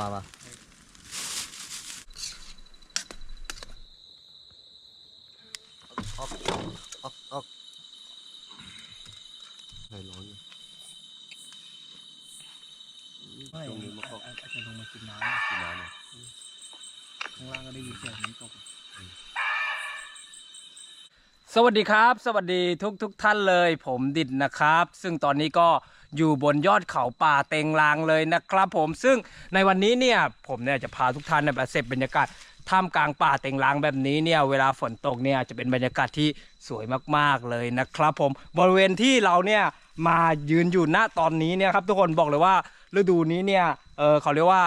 ปลาปะออกออกออกออกไหนร้อนอยู่ไม่ตรงนี้มันก็อาจจะลงมากินน้กินน้ำเลยำข้างล่างก็ได้ยินเสียงน้ำตกสวัสดีครับ สวัสดีทุกทุกท่านเลย ผมดิดนะครับ ซึ่งตอนนี้ก็ อยู่บนยอดเขาป่าเต็งลางเลยนะครับผมซึ่งในวันนี้เนี่ยผมเนี่ยจะพาทุกท่านไปเสพบรรยากาศท่ามกลางป่าเต็งลางแบบนี้เนี่ยเวลาฝนตกเนี่ยจะเป็นบรรยากาศที่สวยมากๆเลยนะครับผมบริเวณที่เราเนี่ยมายืนอยู่ณตอนนี้เนี่ยครับทุกคนบอกเลยว่าฤดูนี้เนี่ยเออเขาเรียกว่า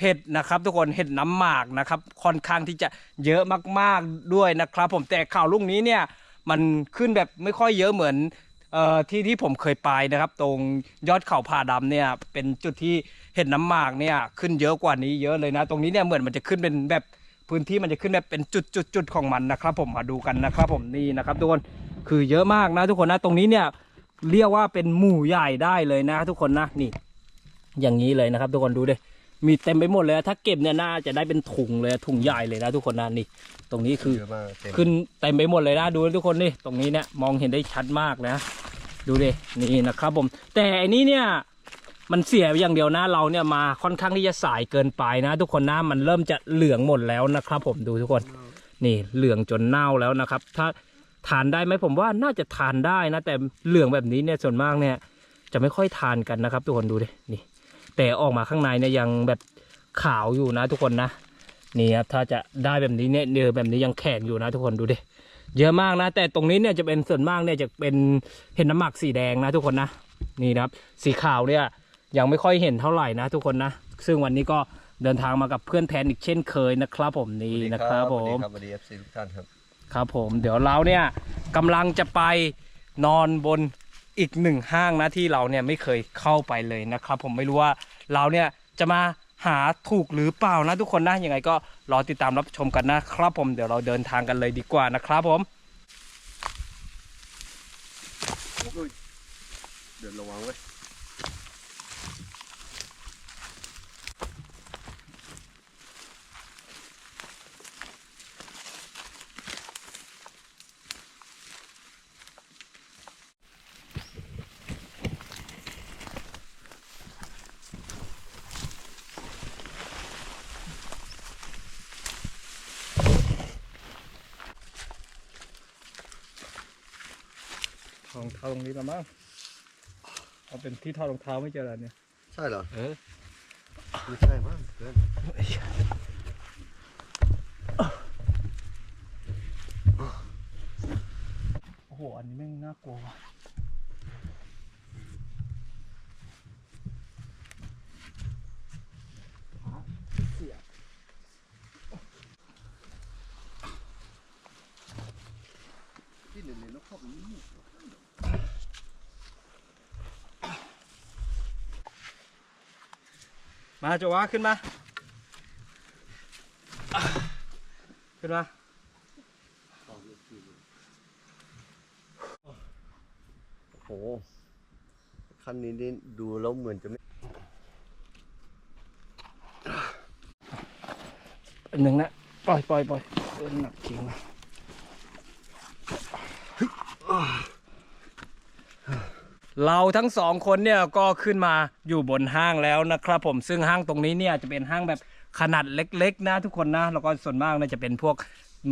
เห็ดนะครับทุกคนเห็ดน้ำหมากนะครับค่อนข้างที่จะเยอะมากๆด้วยนะครับ ผมแต่ข่าวลูกนี้เนี่ยมันขึ้นแบบไม่ค่อยเยอะเหมือน เอ่อที่ที่ผมเคยไปนะครับ ตรงยอดเขาผาดำเนี่ย เป็นจุดที่เห็ดน้ำหมากเนี่ยขึ้นเยอะกว่านี้เยอะเลยนะ ตรงนี้เนี่ยเหมือนมันจะขึ้นเป็นแบบพื้นที่มันจะขึ้นแบบเป็นจุดๆๆของมันนะครับ ผมมาดูกันนะครับ ผมนี่นะครับทุกคนคือเยอะมากนะ ทุกคนนะตรงนี้เนี่ยเรียกว่าเป็นหมู่ใหญ่ได้เลยนะ ทุกคนนะนี่ อย่างนี้เลยนะครับ ทุกคนดูดิ มีเต็มไปหมดเลยอะถ้าเก็บเนี่ยน่าจะได้เป็นถุงเลยถุงใหญ่เลยนะทุกคนนะนี่ ตรงนี้คือเยอะมากเต็มขึ้นเต็มไปหมดเลยนะดูทุกคนนี่ตรงนี้เนี่ยมองเห็นได้ชัดมากนะ ดูดินี่นะครับผม แต่อันนี้เนี่ยมันเสียอย่างเดียวนะเราเนี่ยมาค่อนข้างที่จะสายเกินไปนะ ทุกคนนะมันเริ่มจะเหลืองหมดแล้วนะครับ ผมดูทุกคน นี่เหลืองจนเน่าแล้วนะครับ ถ้าทานได้ไหมผมว่าน่าจะทานได้นะ แต่เหลืองแบบนี้เนี่ยส่วนมากเนี่ย จะไม่ค่อยทานกันนะครับ ทุกคนดูดินี่ แต่ออกมาข้างในเนี่ยยังแบบขาวอยู่นะทุกคนนะนี่ครับถ้าจะได้แบบนี้เนี่ยเนื้อแบบนี้ยังแข็งอยู่นะทุกคนดูดิเยอะมากนะ แต่ตรงนี้เนี่ยจะเป็นส่วนมากเนี่ยจะเป็นเห็นน้ำหมักสีแดงนะทุกคนนะนี่นะครับ สีขาวเนี่ยยังไม่ค่อยเห็นเท่าไหร่นะทุกคนนะ ซึ่งวันนี้ก็เดินทางมากับเพื่อนแทนอีกเช่นเคยนะครับผมนี่นะครับผสวัสดีมครับสวัสดีทุกท่านครับครับผมเดี๋ยวเราเนี่ยกำลังจะไปนอนบน อีกหนึ่งห้างนะที่เราเนี่ยไม่เคยเข้าไปเลยนะครับ ผมไม่รู้ว่าเราเนี่ยจะมาหาถูกหรือเปล่านะทุกคนนะยังไงก็รอติดตามรับชมกันนะครับผมเดี๋ยวเราเดินทางกันเลยดีกว่านะครับผมเดินระวังไว้ ยรองเท้าตรงนี้ละมั้งเอาเป็นที่ทอดรองเท้าไม่เจอแล้วเนี่ย ใช่เหรอเออไม่ใช่มั้งเพื่อนโอ้โห อันนี้แม่งน่ากลัวว่ะ ที่เล่นๆนกพวกนี้ มาโจวะขึ้นมา ขึ้นมาโอ้โหคันนี้นี่ดูแล้วเหมือนจะไม่หนึ่งนะ ปล่อยปล่อยปล่อยเออหนักจริงว่ะ เราทั้งสองคนเนี่ยก็ขึ้นมาอยู่บนห้างแล้วนะครับผมซึ่งห้างตรงนี้เนี่ยจะเป็นห้างแบบขนาดเล็กๆนะทุกคนนะแล้วก็ส่วนมากเนี่ยจะเป็นพวก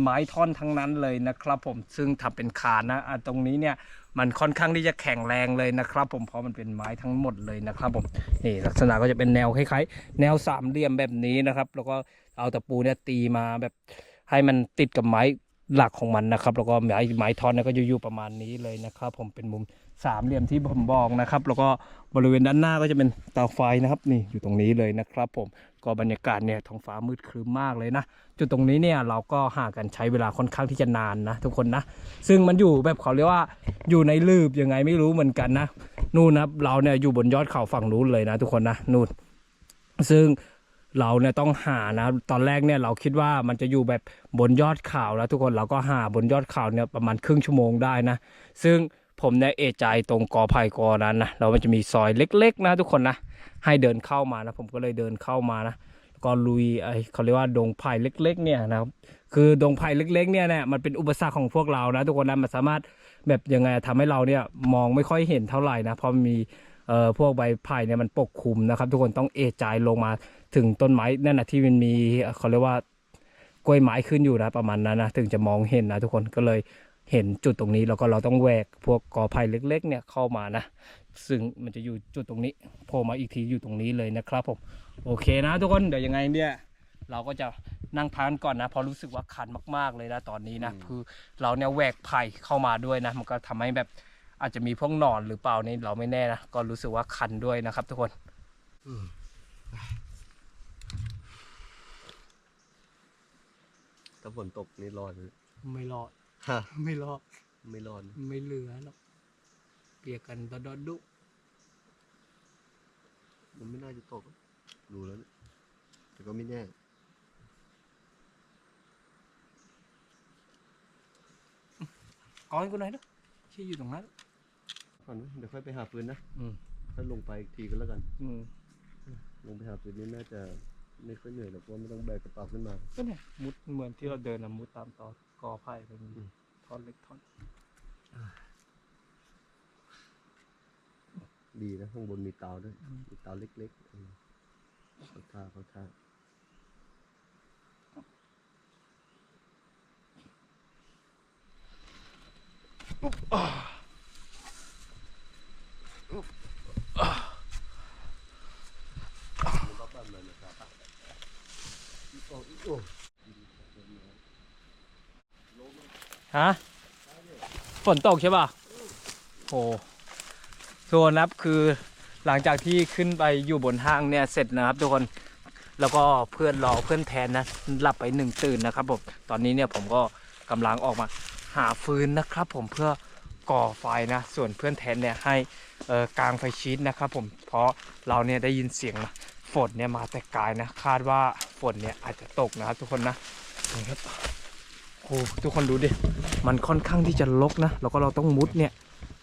ไม้ท่อนทั้งนั้นเลยนะครับผมซึ่งทำเป็นคานนะะตรงนี้เนี่ยมันค่อนข้างที่จะแข็งแรงเลยนะครับ ผมเพราะมันเป็นไม้ทั้งหมดเลยนะครับผมนี่ลักษณะก็จะเป็นแนวคล้ายๆ แนวสามเหลี่ยมแบบนี้นะครับ แล้วก็เอาตะปูเนี่ยตีมาแบบให้มันติดกับไม้หลักของมันนะครับ แล้วก็ไม้ไม้ท่อนเนี่ยก็จะอยู่ประมาณนี้เลยนะครับ ผมเป็นมุม สามเหลี่ยมที่ผมบอกนะครับ แล้วก็บริเวณด้านหน้าก็จะเป็นเตาไฟนะครับ นี่อยู่ตรงนี้เลยนะครับ ผมก็บรรยากาศเนี่ยท้องฟ้ามืดครึ้มมากเลยนะจุดตรงนี้เนี่ยเราก็หากันใช้เวลาค่อนข้างที่จะนานนะ ทุกคนนะ ซึ่งมันอยู่แบบเขาเรียกว่าอยู่ในลืบยังไงไม่รู้เหมือนกันนะนู่นนะเราเนี่ยอยู่บนยอดเขาฝั่งนู้นเลยนะ ทุกคนนะนู่นซึ่งเราเนี่ยต้องหานะ ตอนแรกเนี่ยเราคิดว่ามันจะอยู่แบบบนยอดเขาแล้วทุกคนเราก็หาบนยอดเขาเนี่ยประมาณครึ่งชั่วโมงได้นะ ซึ่ง ผมเนี่ยเอะใจตรงกอไผ่กอนั้นนะเรามันจะมีซอยเล็ก ๆ นะทุกคนนะ ให้เดินเข้ามานะ ผมก็เลยเดินเข้ามานะก็ลุยไอเขาเรียกว่าดงไผ่เล็ก ๆ เนี่ยนะครับคือดงไผ่เล็ก ๆ เนี่ยเนี่ยมันเป็นอุปสรรคของพวกเรานะ ทุกคนนะมันสามารถแบบยังไงทำให้เราเนี่ยมองไม่ค่อยเห็นเท่าไหร่นะเพราะมีเอ่อพวกใบไผ่เนี่ยมันปกคลุมนะครับ ทุกคนต้องเอะใจลงมาถึงต้นไม้นั่นนะที่มันมีเขาเรียกว่ากล้วยไม้ขึ้นอยู่นะประมาณนั้นนะถึงจะมองเห็นนะทุกคนก็เลย เห็นจุดตรงนี้แล้วก็เราต้องแหวกพวกกอไผ่เล็ก ๆ เนี่ยเข้ามานะ ซึ่งมันจะอยู่จุดตรงนี้โผล่มาอีกทีอยู่ตรงนี้เลยนะครับผมโอเคนะทุกคนเดี๋ยวยังไงเนี่ยเราก็จะนั่งพักก่อนนะเพราะรู้สึกว่าคันมาก ๆเลยนะตอนนี้นะคือเราเนี่ยแหวกไผ่เข้ามาด้วยนะ มันก็ทำให้แบบอาจจะมีพวกหนอนหรือเปล่านี่เราไม่แน่นะก็รู้สึกว่าคันด้วยนะครับ ทุกคนถ้าฝนตกนี่รอดเลยไม่รอด ฮะ ไม่รอดไม่รอดไม่เหลือหรอกเปียกกันตดอดุมันไม่น่าจะตกดูแล้วเนี่ยแต่ก็ไม่แน่ ก้อนกูไหนอยนะที่อยู่ตรงนั้น ก่อนนะเดี๋ยวค่อยไปหาปืนนะอืม ถ้าลงไปอีกทีก็แล้วกัน อืมลงไปหาปืนนี่น่าจะไม่ค่อยเหนื่อยหรอกเพราะว่าไม่ต้องแบกกระเป๋าขึ้นมา ก็เนี่ยมุดเหมือนที่เราเดินนะมุดตามตอ กอไผ่ไปมีอืมท่อนเล็กท่อนดีนะข้างบนมีเตาด้วย มีเตาเล็กๆอืมเขาท่าเขาท่า ฮะฝนตกใช่ป่ะโหส่วนนะครับคือหลังจากที่ขึ้นไปอยู่บนห้างเนี่ยเสร็จนะครับ ทุกคนแล้วก็เพื่อนรอเพื่อนแทนนะหลับไปหนึ่งตื่นนะครับผมตอนนี้เนี่ยผมก็กำลังออกมาหาฟืนนะครับ ผมเพื่อก่อไฟนะส่วนเพื่อนแทนเนี่ยให้เอ่อกางไฟชีตนะครับ ผมเพราะเราเนี่ยได้ยินเสียงฝนเนี่ยมาแต่ไกลนะคาดว่าฝนเนี่ยอาจจะตกนะครับทุกคนนะนี่ครับ โอ้ทุกคนดูดิ มันค่อนข้างที่จะลกนะ แล้วก็เราต้องมุดเนี่ย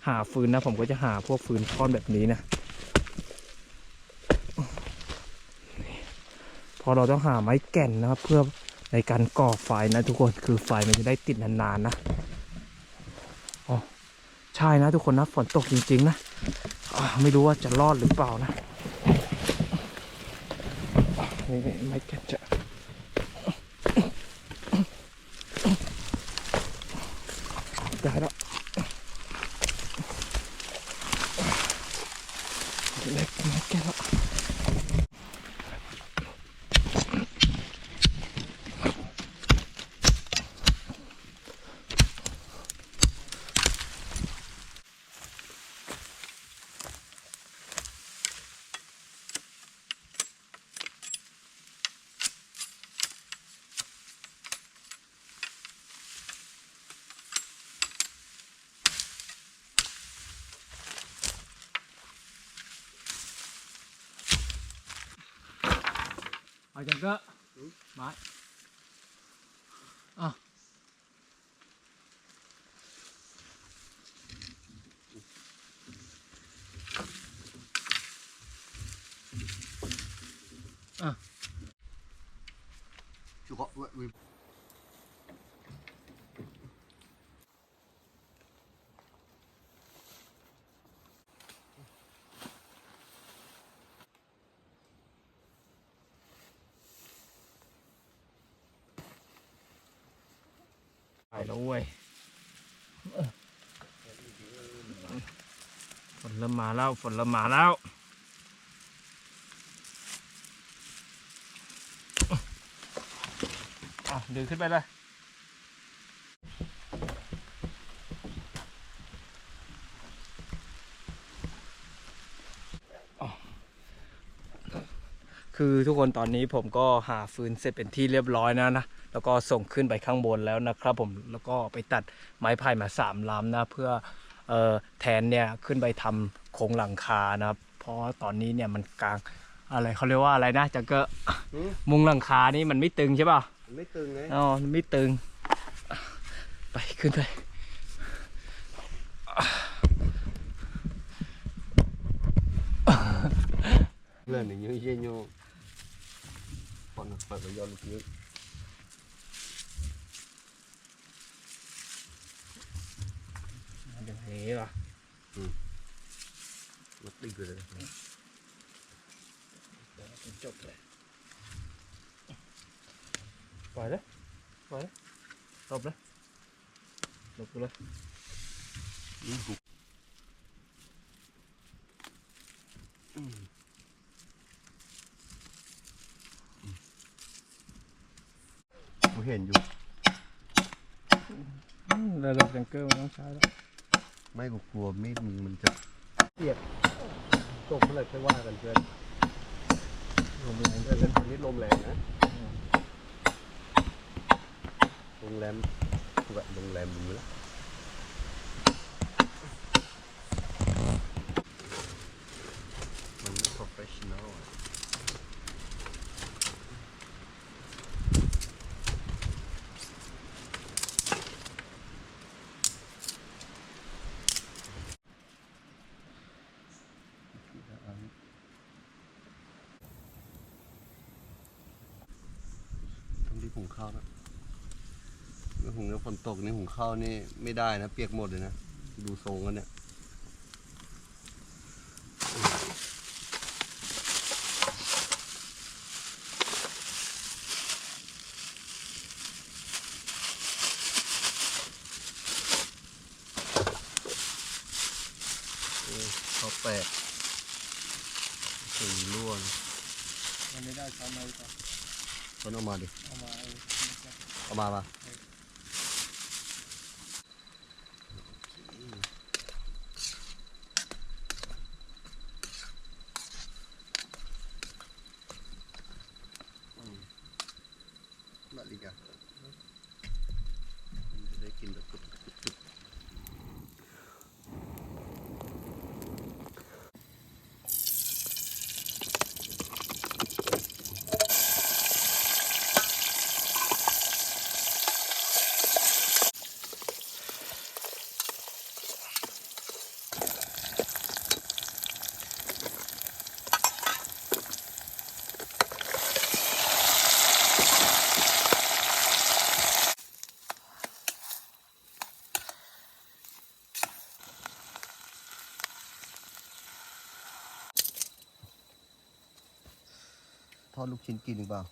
หาฟืนนะ ผมก็จะหาพวกฟืนท่อนแบบนี้นะ พอเราต้องหาไม้แก่นนะครับ เพื่อในการก่อไฟนะทุกคน คือไฟมันจะได้ติดนานๆนะ อ๋อ ใช่นะทุกคนนะ ฝนตกจริงๆนะ ไม่รู้ว่าจะรอดหรือเปล่านะนี่ไม้แก่นจะได้แล้วเล็กไม้แก่นแล้ว เอาจังก็ไม้อะอะ ชุกเว้ย ไป แล้วเว้ยฝนเริ่มมาแล้ว ฝนเริ่มมาแล้วอะดึงขึ้นไปเลยคือทุกคนตอนนี้ผมก็หาฟืนเสร็จเป็นที่เรียบร้อยนะนะ แล้วก็ส่งขึ้นไปข้างบนแล้วนะครับผมแล้วก็ไปตัดไม้ไผ่มาสามลำนะเพื่อเอ่อแทนเนี่ยขึ้นไปทำโครงหลังคานะครับ เพราะตอนนี้เนี่ยมันกลางอะไรเขาเรียกว่าอะไรนะจังเกอหืมมุงหลังคานี่มันไม่ตึงใช่ป่ะมันไม่ตึงไงอ๋อมันไม่ตึง ไปขึ้นไปเพื่อนอย่างเงี้ยเยี่ยโยอนนะเปิดไปย้อนลูกนี้อ ย่างนี้เหรอรถติดเลยจบเลยปล่อยเลยปล่อยเลยตบเลยหลบไปเลยนี่หุบอืมอืมกูเห็นอยู่ระดับจังเกิลมันต้องใช้แล้ว ไม่กูกลัวมีดมึงมันจะเปียกตกเมื่อไหร่ค่อยว่ากันเพื่อนลมแรงเพื่อนตอนนี้ลมแรงนะโรงแรมแบบโรงแรมมึงแล้วมันไม่ professional อะ ต้องที่ หุงข้าวนะหุงแล้วฝนตกนี่หุงข้าวนี่ไม่ได้นะ เปียกหมดเลยนะ ดูทรงกันเนี่ย เออข้าวแปะสีร่วน มันไม่ได้ใช้ไม้ก่อน ต้นเอามาดิ เอามาเอา เอามาปะมาลีกามันจะได้กินแบบกรุบ ลูกชิ้นกินหรือเปล่า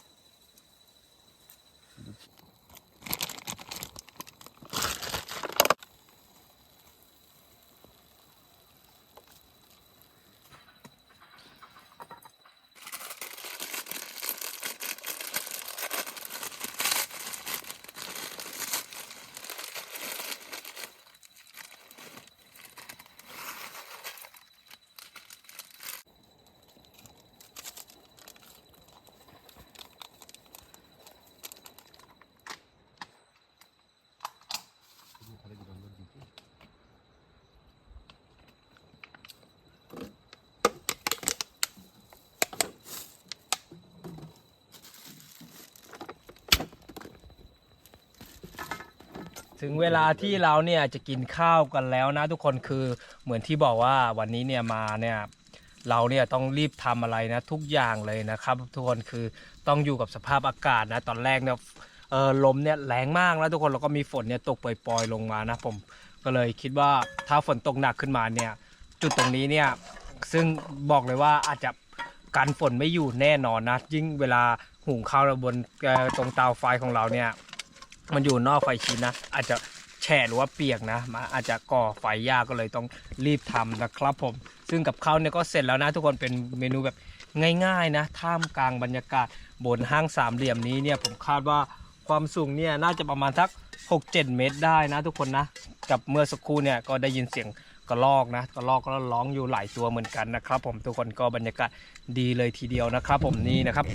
ถึงเวลาที่เราเนี่ยจะกินข้าวกันแล้วนะทุกคนคือเหมือนที่บอกว่าวันนี้เนี่ยมาเนี่ยเราเนี่ยต้องรีบทำอะไรนะทุกอย่างเลยนะครับ ทุกคนคือต้องอยู่กับสภาพอากาศนะตอนแรกเนี่ยเออลมเนี่ยแรงมากแล้วทุกคนแล้วก็มีฝนเนี่ยตกปล่อยๆลงมานะผมก็เลยคิดว่าถ้าฝนตกหนักขึ้นมาเนี่ยจุดตรงนี้เนี่ยซึ่งบอกเลยว่าอาจจะกันฝนไม่อยู่แน่นอนนะยิ่งเวลาหุงข้าวบนตรงเตาไฟของเราเนี่ย มันอยู่นอกไฟชิ้นนะ อาจจะแฉะหรือว่าเปียกนะมาอาจจะก่อไฟยากก็เลยต้องรีบทำนะครับผม ซึ่งกับข้าวเนี่ยก็เสร็จแล้วนะ ทุกคนเป็นเมนูแบบง่ายๆนะท่ามกลางบรรยากาศบนห้างสามเหลี่ยมนี้เนี่ยผมคาดว่าความสูงเนี่ยน่าจะประมาณสัก 6-7 เมตรได้นะ ทุกคนนะกับเมื่อสักครู่เนี่ยก็ได้ยินเสียงกระลอกนะกระลอกก็ร้องอยู่หลายตัวเหมือนกันนะครับ ผมทุกคนก็บรรยากาศดีเลยทีเดียวนะครับ ผมนี่นะครับ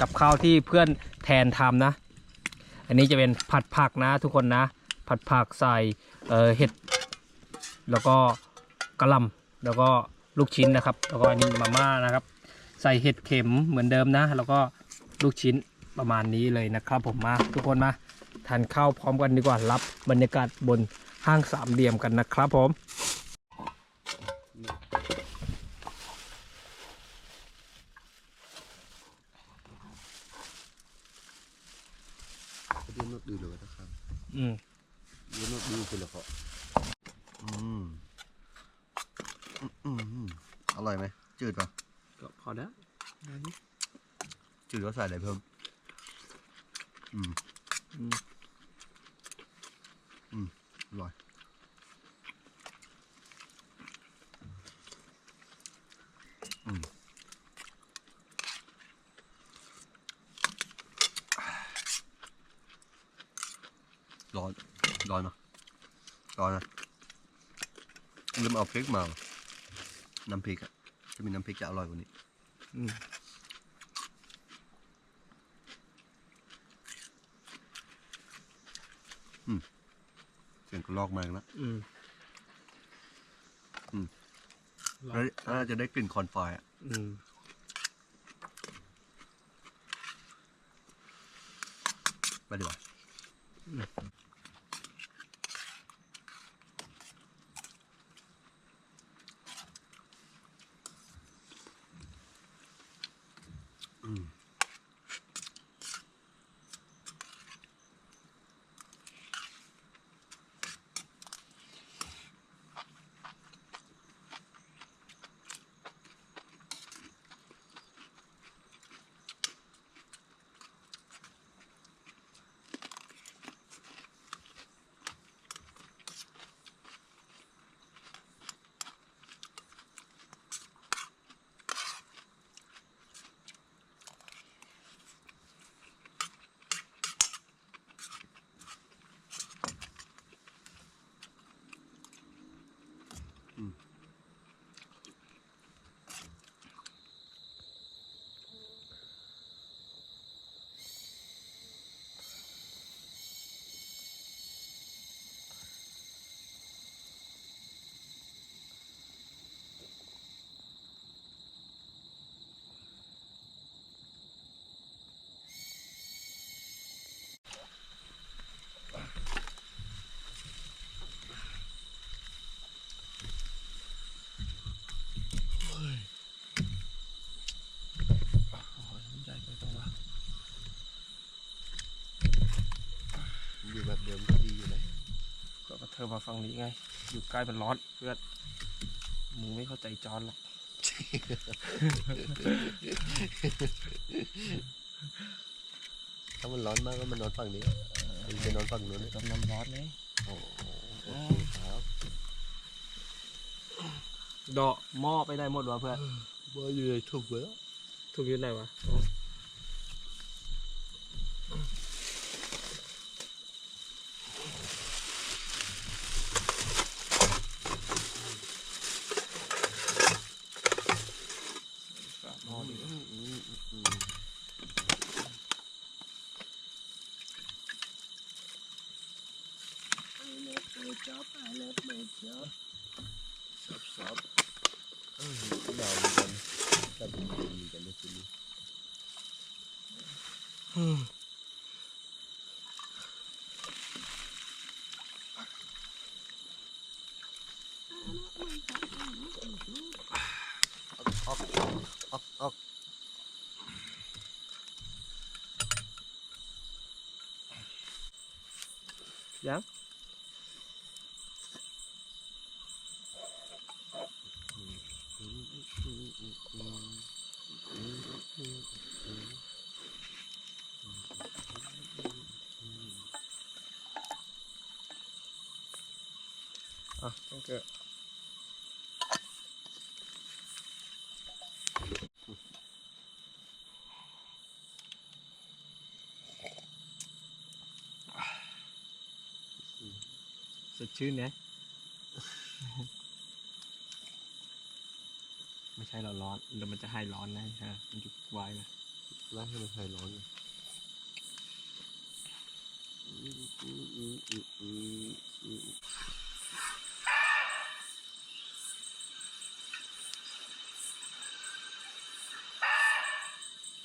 กับข้าวที่เพื่อนแทนทำนะ อันนี้จะเป็นผัดผักนะทุกคนนะ ผัดผักใส่เห็ด แล้วก็กระลำแล้วก็ลูกชิ้นนะครับ แล้วก็อันนี้มาม่านะครับ ใส่เห็ดเข็มเหมือนเดิมนะ แล้วก็ลูกชิ้นประมาณนี้เลยนะครับ ผมมาทุกคนมาทานข้าวพร้อมกันดีกว่ารับบรรยากาศบนห้างสามเหลี่ยมกันนะครับผม nó đưa được các khang อืม đưa nó đưa cái là họ Ừm. Ừm, ừm. Ngon lành mày, chửi vào. ก็พอได้ Chửi nó xài để thơm. Ừm. ริกมาว่ะน้ำพริกอะจะมีน้ำพริกจะอร่อยกว่านี้อืมเสียงกระลอกมาอีกแล้วอืมอืมลองแล้วน่าจะได้กลิ่นคอนไฟอะ อืมไปดีกว่า อืม ใหญ่ไปตรงวะอยู่แบบเดิมก็ดีอยู่เลยก็เธอมาฟังนี้ไง อยู่ใกล้มันร้อนเพื่อนมึงไม่เข้าใจจอนหรอกถ้ามันร้อนมากก็มันนอนฝั่งนี้มันจะนอนฝั่งนู้นเลยจนมันร้อนไงโอ้โหโอ เคครับดอกหม้อไปได้หมดวะเพื่อนว่าอยู่ในถุงไว้แล้วถูกยืนไหนวะหม้อดิ อืมอืมอืมซับซับเอ้ยหนาวเหมือนกันแต่เป็นเย็นเหมือนกันนะทีนี้ อืม ออกออกออก ยัง อะโอเคสดชื่นนะ ไม่ ใช่เราร้อนเดี๋ยวมันจะให้ร้อนนะฮะมันจุกไว้นะไล่ให้มันคลายร้อนเลย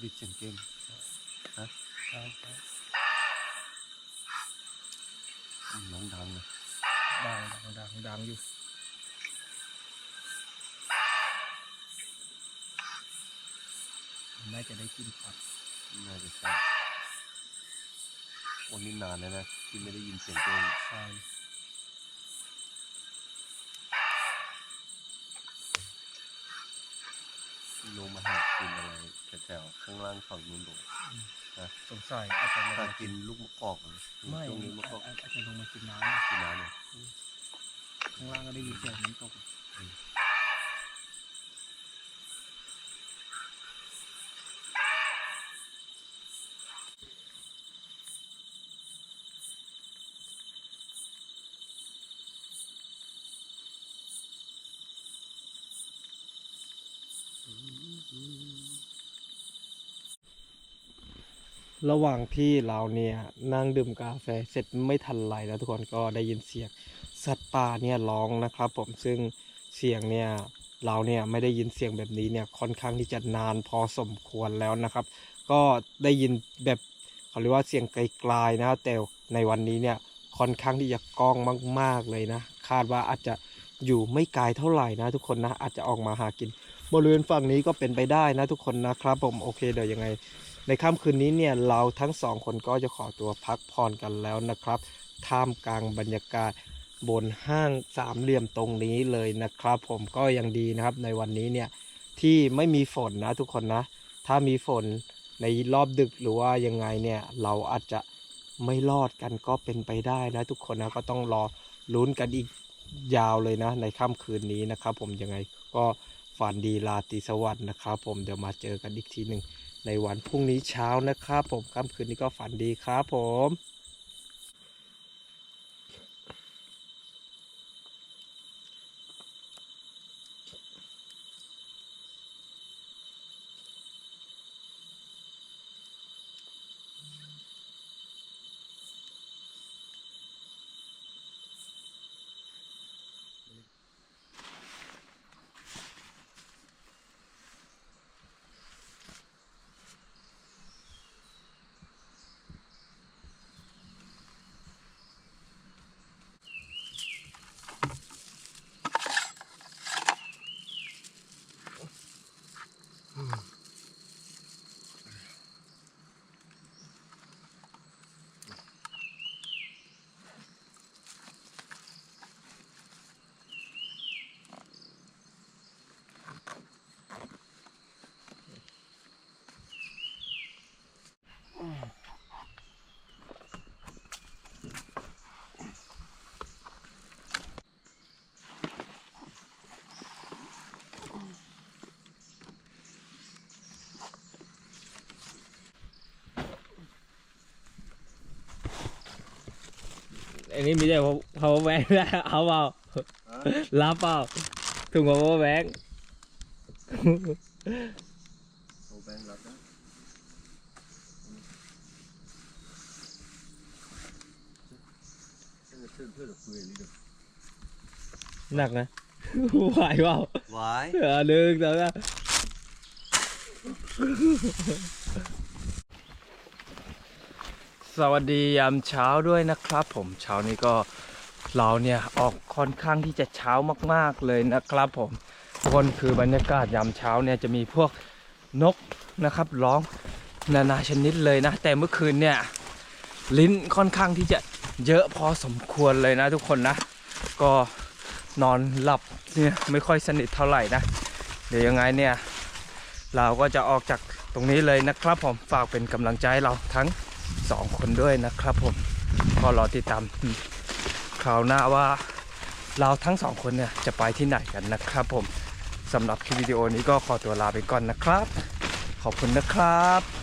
ดิดเสียงเกมฮะใช่ใช่อืมน้องดังเลยดังดังดังอยู่ น่าจะได้กินครับน่าจะใช่วันนี้นานแล้วนะที่ไม่ได้ยินเสียงเพลงใช่ลงมาหากินอะไรแถวๆข้างล่างฝั่งนู้นโดดนะสงสัยอาจจะมากินลูกมะกอกไม่ตรงนี้มะกอกอาจจะลงมากินน้ำกินน้ำเนี่ยข้างล่างก็ได้ยินเสียงน้ำตก ระหว่างที่เราเนี่ยนั่งดื่มกาแฟเสร็จไม่ทันไรนะทุกคนก็ได้ยินเสียงสัตว์ป่าเนี่ยร้องนะครับผมซึ่งเสียงเนี่ยเราเนี่ยไม่ได้ยินเสียงแบบนี้เนี่ยค่อนข้างที่จะนานพอสมควรแล้วนะครับ ก็ได้ยินแบบเขาเรียกว่าเสียงไกลๆนะแต่ในวันนี้เนี่ยค่อนข้างที่จะก้องมาก ๆเลยนะ คาดว่าอาจจะอยู่ไม่ไกลเท่าไหร่นะทุกคนนะอาจจะออกมาหากิน บริเวณฝั่งนี้ก็เป็นไปได้นะทุกคนนะครับผมโอเคเดี๋ยวยังไง ในค่ำคืนนี้เนี่ยเราทั้งสองคนก็จะขอตัวพักผ่อนกันแล้วนะครับ ท่ามกลางบรรยากาศบนห้างสามเหลี่ยมตรงนี้เลยนะครับ ผมก็ยังดีนะครับในวันนี้เนี่ยที่ไม่มีฝนนะทุกคนนะ ถ้ามีฝนในรอบดึกหรือว่ายังไงเนี่ยเราอาจจะไม่รอดกันก็เป็นไปได้นะทุกคนนะก็ต้องรอลุ้นกันอีกยาวเลยนะ ในค่ำคืนนี้นะครับ ผมยังไงก็ฝันดีราตรีสวัสดิ์นะครับ ผมเดี๋ยวมาเจอกันอีกทีหนึ่ง ในวันพรุ่งนี้เช้านะครับ ผมค่ำคืนนี้ก็ฝันดีครับผม อันนี้มีแต่ power bank ได้เอาเปล่ารับเปล่าถุง power bank โอ้แบงค์รับนะเพื่อนเพื่อนเพื่อนคุยนี่เดี๋ยว หนักนะไหวเปล่าไว้เออหนึ่งสองสามสวัสดียามเช้าด้วยนะครับ ผมเช้านี้ก็เราเนี่ยออกค่อนข้างที่จะเช้ามากๆเลยนะครับผมทุกคนคือบรรยากาศยามเช้าเนี่ยจะมีพวกนกนะครับร้องนานาชนิดเลยนะ แต่เมื่อคืนเนี่ยลิ้นค่อนข้างที่จะเยอะพอสมควรเลยนะทุกคนนะ ก็ นอนหลับเนี่ยไม่ค่อยสนิทเท่าไหร่นะ เดี๋ยวยังไงเนี่ย เราก็จะออกจากตรงนี้เลยนะครับผมฝากเป็นกำลังใจใเราทั้งสองคนด้วยนะครับผมก็รอติดตามคราวหน้าว่าเราทั้งสองคนเนี่ยจะไปที่ไหนกันนะครับผมสำหรับคลิปวิดีโอนี้ก็ขอตัวลาไปก่อนนะครับ ขอบคุณนะครับ